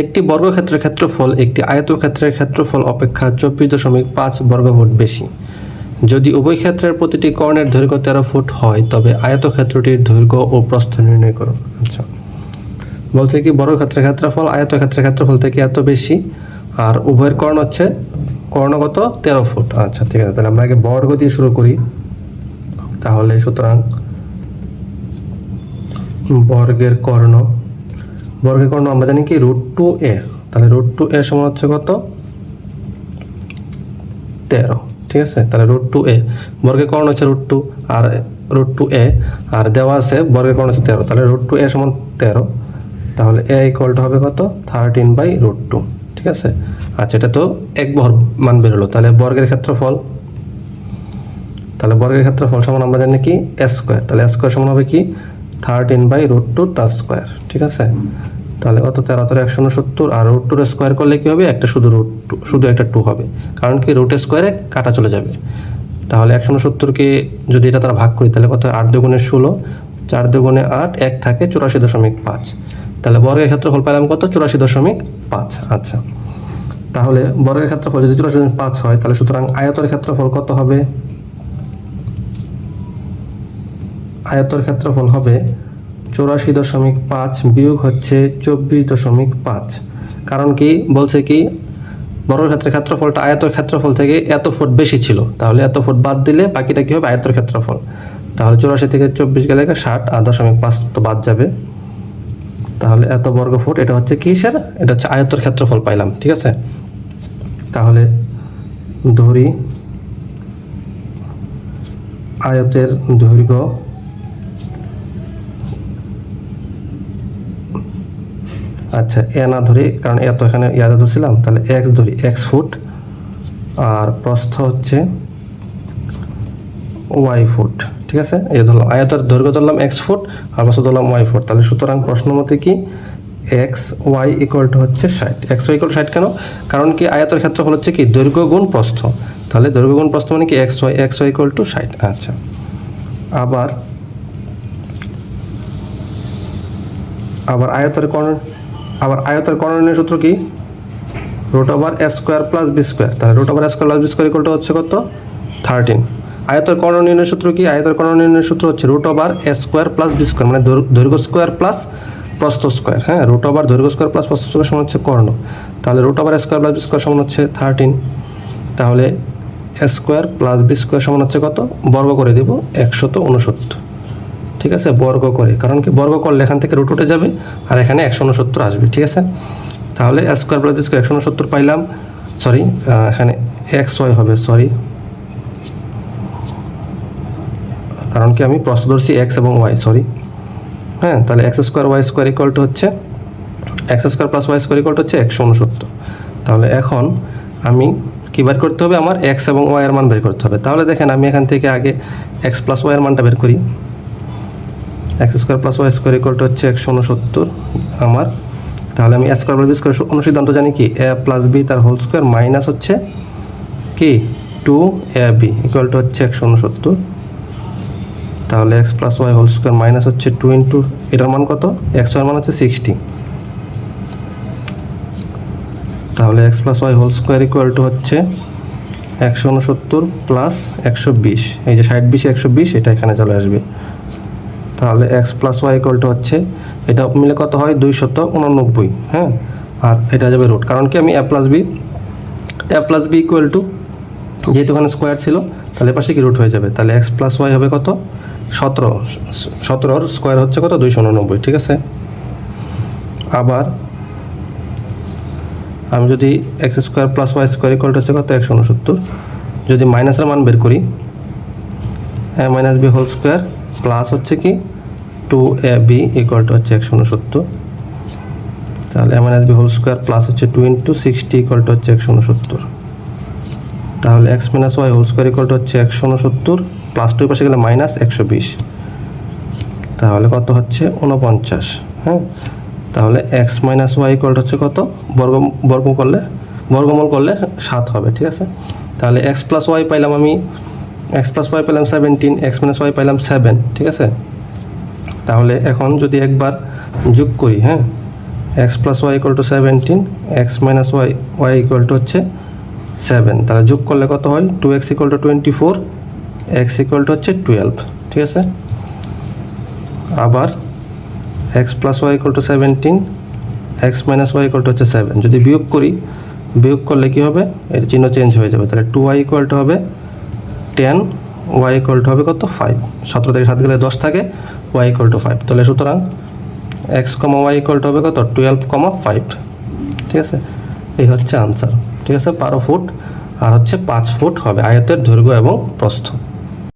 একটি বর্গক্ষেত্রের ক্ষেত্রফল একটি আয়তক্ষেত্রের ক্ষেত্রফল অপেক্ষা চব্বিশ দশমিক পাঁচ বর্গফুট বেশি। যদি উভয় ক্ষেত্রের প্রতিটি কর্ণের দৈর্ঘ্য তেরো ফুট হয়, তবে আয়তক্ষেত্রটির দৈর্ঘ্য ও প্রস্থ নির্ণয় করুন আচ্ছা। বলছে কি, বর্গক্ষেত্রের ক্ষেত্রফল আয়তক্ষেত্রের ক্ষেত্রফল থেকে এত বেশি, আর উভয়ের কর্ণ হচ্ছে কর্ণগত তেরো ফুট। আচ্ছা ঠিক আছে, তাহলে আমরা আগে বর্গ দিয়ে শুরু করি। তাহলে সুতরাং বর্গের কর্ণ বর্গের কর্ণ আমরা জানি কি? রুট টু এ তাহলে রুট টু এ সমান হচ্ছে কত? তেরো। ঠিক আছে? তাহলে রুট টু এ বর্গের কর্ণ হচ্ছে রুট টু আর রুট টু এ আর দেওয়া আছে বর্গের কর্ণ হচ্ছে তেরো। তাহলে রুট টু এ সমান তেরো। তাহলে এ ইকুয়ালটা হবে কত? থার্টিন বাই রুট টু ঠিক আছে? আচ্ছা এটা তো এক বহর মান বেরোলো। তাহলে বর্গের ক্ষেত্রফল, তাহলে বর্গের ক্ষেত্রফল সমান আমরা জানি কি? এস স্কোয়ার তাহলে এস স্কোয়ার সমান হবে কি? থার্টিন বাই রুট টু তার স্কোয়ার ঠিক আছে? তাহলে কত? তেরো তেরো, একশো উনসত্তর, আর রুট টুর স্কোয়ার করলে কি হবে? একটা শুধু রুট টু শুধু একটা টু হবে। কারণ কি? রুট স্কোয়ারে কাটা চলে যাবে। তাহলে একশো উনসত্তরকে যদি এটা তারা ভাগ করি, তাহলে কত? আট দুগুণে ষোলো, চার দুগুণে আট, এক থাকে চুরাশি দশমিক পাঁচ। তাহলে বর্গের ক্ষেত্রফল পেলাম কত? চুরাশি দশমিক পাঁচ। আচ্ছা। তাহলে বর্গের ক্ষেত্রফল যদি চুরাশি দশমিক পাঁচ হয়, তাহলে সুতরাং আয়তের ক্ষেত্রফল কত হবে? আয়তর ক্ষেত্রফল হবে চৌরাশি দশমিক পাঁচ বিয়োগ হচ্ছে চব্বিশ দশমিক পাঁচ। কারণ কি? বলছে কি বর্গক্ষেত্রের ক্ষেত্রফলটা আয়তর ক্ষেত্রফল থেকে এত ফুট বেশি ছিল। তাহলে এত ফুট বাদ দিলে বাকিটা কী হবে? আয়তর ক্ষেত্রফল। তাহলে চৌরাশি থেকে চব্বিশ গেলে ষাট আর দশমিক পাঁচ তো বাদ যাবে। তাহলে এত বর্গ ফুট, এটা হচ্ছে কী কিসের? এটা হচ্ছে আয়তর ক্ষেত্রফল পাইলাম, ঠিক আছে? তাহলে ধরি আয়তের দৈর্ঘ্য আচ্ছা এ না ধরি, কারণ এত এখানে ইয়াদা ধরছিলাম, তাহলে এক্স ধরি এক্স ফুট আর প্রস্থ হচ্ছে ওয়াই ফুট ঠিক আছে? এ ধরলাম, আয়তের দৈর্ঘ্য ধরলাম এক্স ফুট আর প্রস্থ ধরলাম ওয়াই ফুট তাহলে সুতরাং প্রশ্ন মতে কি এক্স ওয়াই ইকুয়াল টু হচ্ছে ষাট। এক্স ওয়াই ইকুয়াল ষাট কেন? কারণ কি আয়তের ক্ষেত্রফল হচ্ছে কি? দৈর্ঘ্য গুণ প্রস্থ। তাহলে দৈর্ঘ্য গুণ প্রস্থ মানে কি X Y X Y equal to ষাট। আচ্ছা। আবার আবার আয়তের কর্ণ আবার আয়তের কর্ণের সূত্র কি? Root over S square plus B square তাহলে root over A square plus B square equal to হচ্ছে কত? থার্টিন আয়তের কর্ণ নির্ণয়ের সূত্র কি? আয়তের কর্ণ নির্ণয়ের সূত্র হচ্ছে root over A square plus B square মানে দৈর- দৈর্ঘ্য স্কোয়ার প্লাস প্রস্থ স্কোয়ার হ্যাঁ? রুট ওভার দৈর্ঘ্য স্কোয়ার প্লাস প্রস্থ স্কোয়ার সমান হচ্ছে কর্ণ। তাহলে root over square plus B square সমান হচ্ছে থার্টিন তাহলে স্কোয়ার প্লাস বি স্কোয়ার সমান হচ্ছে কত? বর্গ করে দিব, একশত উনসত্তর। ঠিক আছে? বর্গ করে। কারণ কি? বর্গ করলে এখান থেকে রুট উঠে যাবে আর এখানে একশো উনসত্তর আসবে, ঠিক আছে? তাহলে স্কোয়ার প্লাস স্কোয়ার একশো উনসত্তর পাইলাম সরি এখানে এক্স ওয়াই হবে সরি কারণ কি? আমি প্রশ্ন ধরছি এক্স এবং ওয়াই সরি হ্যাঁ তাহলে X square Y square equal to হচ্ছে X square plus Y square equal to হচ্ছে একশো উনসত্তর। তাহলে এখন আমি কী বের করতে হবে? আমার এক্স এবং ওয়াই এর মান বের করতে হবে। তাহলে দেখেন, আমি এখান থেকে আগে এক্স প্লাস ওয়াই এর মানটা বের করি। X square plus Y square equal to হচ্ছে একশো উনসত্তর আমার। তাহলে আমি স্কোয়ার প্লাস বি স্কোয়ার অনুসিদ্ধান্ত জানি কি? এ প্লাস বি তার হোল স্কোয়ার মাইনাস হচ্ছে কি? Two A B equal to হচ্ছে একশো উনসত্তর তাহলে X plus Y whole square minus হচ্ছে টু ইন্টু এটার মান কত? এক্স ওয়ার মান হচ্ছে সিক্সটি তাহলে X plus Y whole square equal to হচ্ছে একশো উনসত্তর প্লাস একশো বিশ। এই যে ষাট বিশ, একশো বিশ, এটা এখানে চলে আসবে। তাহলে X plus Y equal to হচ্ছে, এটা মিলে কত হয়? দুই দুইশত উননব্বই হ্যাঁ? আর এটা যাবে রুট কারণ কি আমি A plus B A plus B equal to যেহেতু ওখানে স্কোয়ার ছিল, তাহলে পাশে কি রুট হয়ে যাবে? তাহলে এক্স প্লাস ওয়াই হবে কত? সতেরো, সতেরোর স্কোয়ার হচ্ছে কত? দুইশো উননব্বই, ঠিক আছে? আবার আমি যদি X square plus Y square equal হচ্ছে কত? একশো উনসত্তর। যদি মাইনাসের মান বের করি হ্যাঁ minus B whole square plus হচ্ছে কি two A B equal to হচ্ছে একশো উনসত্তর তাহলে A minus B whole square plus হচ্ছে two into sixty equal to হচ্ছে একশো উনসত্তর তাহলে X minus Y whole square equal to হচ্ছে একশো উনসত্তর প্লাস টু পাশে গেলে মাইনাস একশো বিশ। তাহলে কত হচ্ছে? উনপঞ্চাশ হ্যাঁ? তাহলে এক্স মাইনাস ওয়াই ইকুয়াল হচ্ছে কত? বর্গ বর্গ করলে, বর্গমূল করলে সাত হবে, ঠিক আছে? তাহলে এক্স প্লাস ওয়াই পাইলাম আমি এক্স প্লাস ওয়াই পেলাম সেভেন্টিন এক্স মাইনাস ওয়াই পাইলাম সেভেন ঠিক আছে? তাহলে এখন যদি একবার যোগ করি হ্যাঁ? X plus Y equal to seventeen X minus Y Y equal to হচ্ছে সেভেন তাহলে যোগ করলে কত হয়? Two X equal to twenty four X equal to হচ্ছে টুয়েলভ ঠিক আছে? আবার X plus Y equal to seventeen X minus Y equal to হচ্ছে সেভেন যদি বিয়োগ করি, বিয়োগ করলে কী হবে? এর চিহ্ন চেঞ্জ হয়ে যাবে। তাহলে টু ওয়াই ইকুয়াল টু হবে টেন ওয়াই ইকুয়াল টু হবে কত? ফাইভ সতেরো থেকে সাত গেলে দশ থাকে ওয়াই ইকুয়াল টু ফাইভ তাহলে সুতরাং এক্স কমা ওয়াই ইকুয়াল হবে কত? টুয়েলভ কমা ফাইভ ঠিক আছে? এই হচ্ছে আনসার ঠিক আছে? বারো ফুট, আর হচ্ছে পাঁচ ফুট হবে, আয়তের দৈর্ঘ্য এবং প্রস্থ।